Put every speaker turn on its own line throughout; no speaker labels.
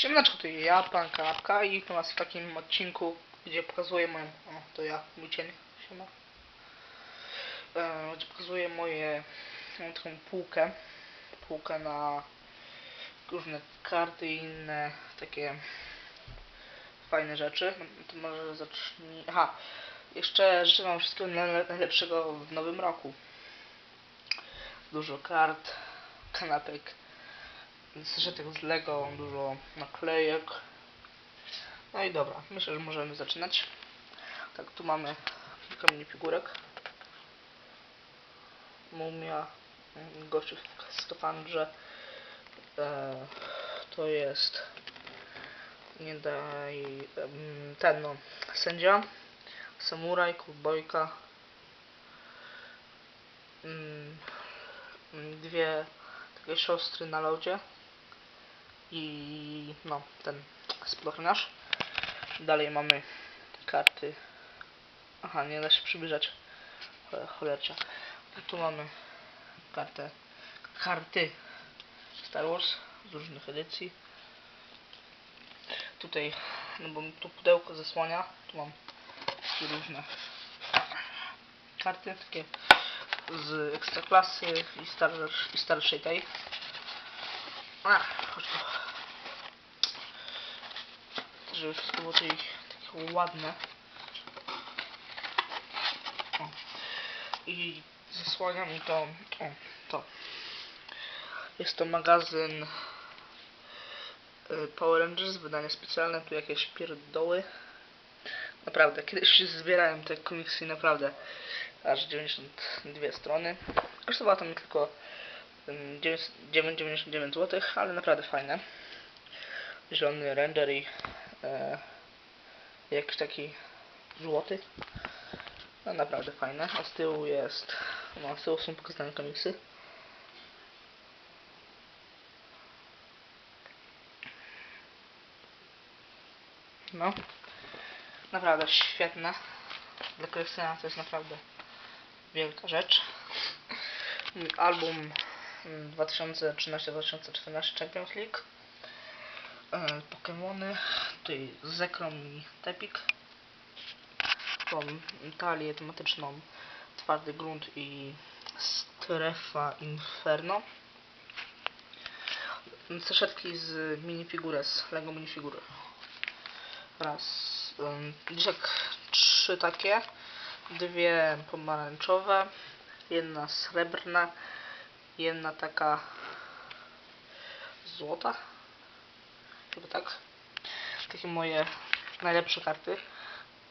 Siemaneczko, to ja, pan Kanapka i to nas w takim odcinku, gdzie pokazuję moją... O, to ja, mój cień, siema. E, gdzie pokazuję moje... Taką półkę, półkę na różne karty i inne takie fajne rzeczy. No, to może zacznij... Aha, jeszcze życzę wam wszystkiego najle- najlepszego w nowym roku. Dużo kart, kanapek, zeszytek z Lego, dużo naklejek. No i dobra, myślę, że możemy zaczynać. Tak, tu mamy kilka minifigurek. Mumia, mm, gościu w skafandrze. E, to jest nie daj ten no sędzia samuraj, kubojka mm, dwie takie siostry na lodzie i no ten spadochroniarz dalej mamy karty. Aha nie da się przybliżać. Cholera- cholercia tu mamy kartę karty Star Wars z różnych edycji. Tutaj no bo tu pudełko zasłania tu mam takie różne karty takie z ekstraklasy i, i starszej tej. A, chodź tu żeby wszystko było tutaj takie ładne o. i zasłania mi to o, to jest to magazyn y, Power Rangers, wydanie specjalne, tu jakieś pierdoły. Naprawdę, kiedyś zbierałem te komiksy naprawdę aż 92 strony. Kosztowało to mi tylko ym, 9 9,99 zł, ale naprawdę fajne. Zielony render i e, jakiś taki złoty. No naprawdę fajne. A z tyłu jest, no z tyłu są pokazane komiksy. No. Naprawdę świetne. Dla kolekcjona to jest naprawdę wielka rzecz. Album 2013-2014 Champions League. E, Pokemony. Tutaj Zekrom i Tepik. Tą talię tematyczną Twardy Grunt i Strefa Inferno. Seszetki z minifigures, Lego minifigury. Raz. Dzisiaj trzy takie. Dwie pomarańczowe. Jedna srebrna. Jedna taka złota. Chyba tak. Takie moje najlepsze karty.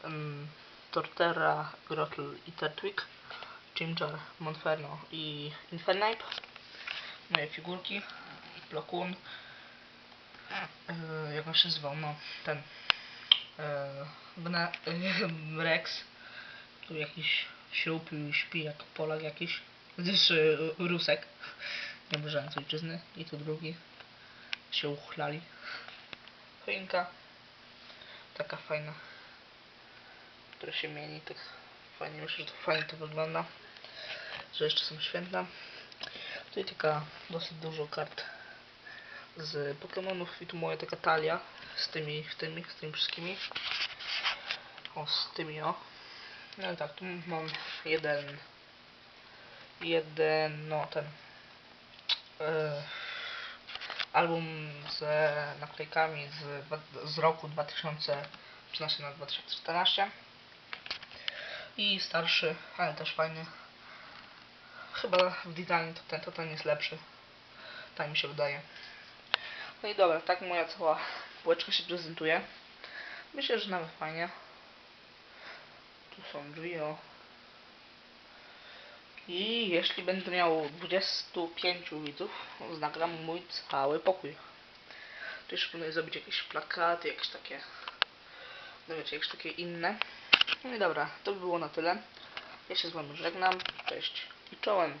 Um, Torterra, Grotl i Tertwig. Ginger, Monferno i Infernape. Moje figurki. Blokun. Yy, jak on się nazywał? No, ten. Bna, Rex. Tu jakiś upił i śpi jak Polak jakiś. Gdyż Rusek. Nie obrażając ojczyzny. I tu drugi. Się uchlali. Choinka. Taka fajna. Która się mieni. Tak fajnie. Myślę, że to fajnie to wygląda. Że jeszcze są święta. Tutaj taka dosyć dużo kart z Pokémonów i tu moja taka talia z tymi, z tymi, z tymi wszystkimi. O, z tymi o. No i tak, tu mam jeden, jeden, no ten e, album z naklejkami z, z roku 2013 na 2014 i starszy, ale też fajny. Chyba w designie to ten, to ten jest lepszy. Tak mi się wydaje. No i dobra, tak moja cała półeczka się prezentuje. Myślę, że nawet fajnie. Tu są drzwi, o. I jeśli będę miał 25 widzów, nagram mój cały pokój. Jeszcze planuję zrobić jakieś plakaty, jakieś takie, no wiecie, jakieś takie inne. No i dobra, to by było na tyle. Ja się z wami żegnam. Cześć i czołem.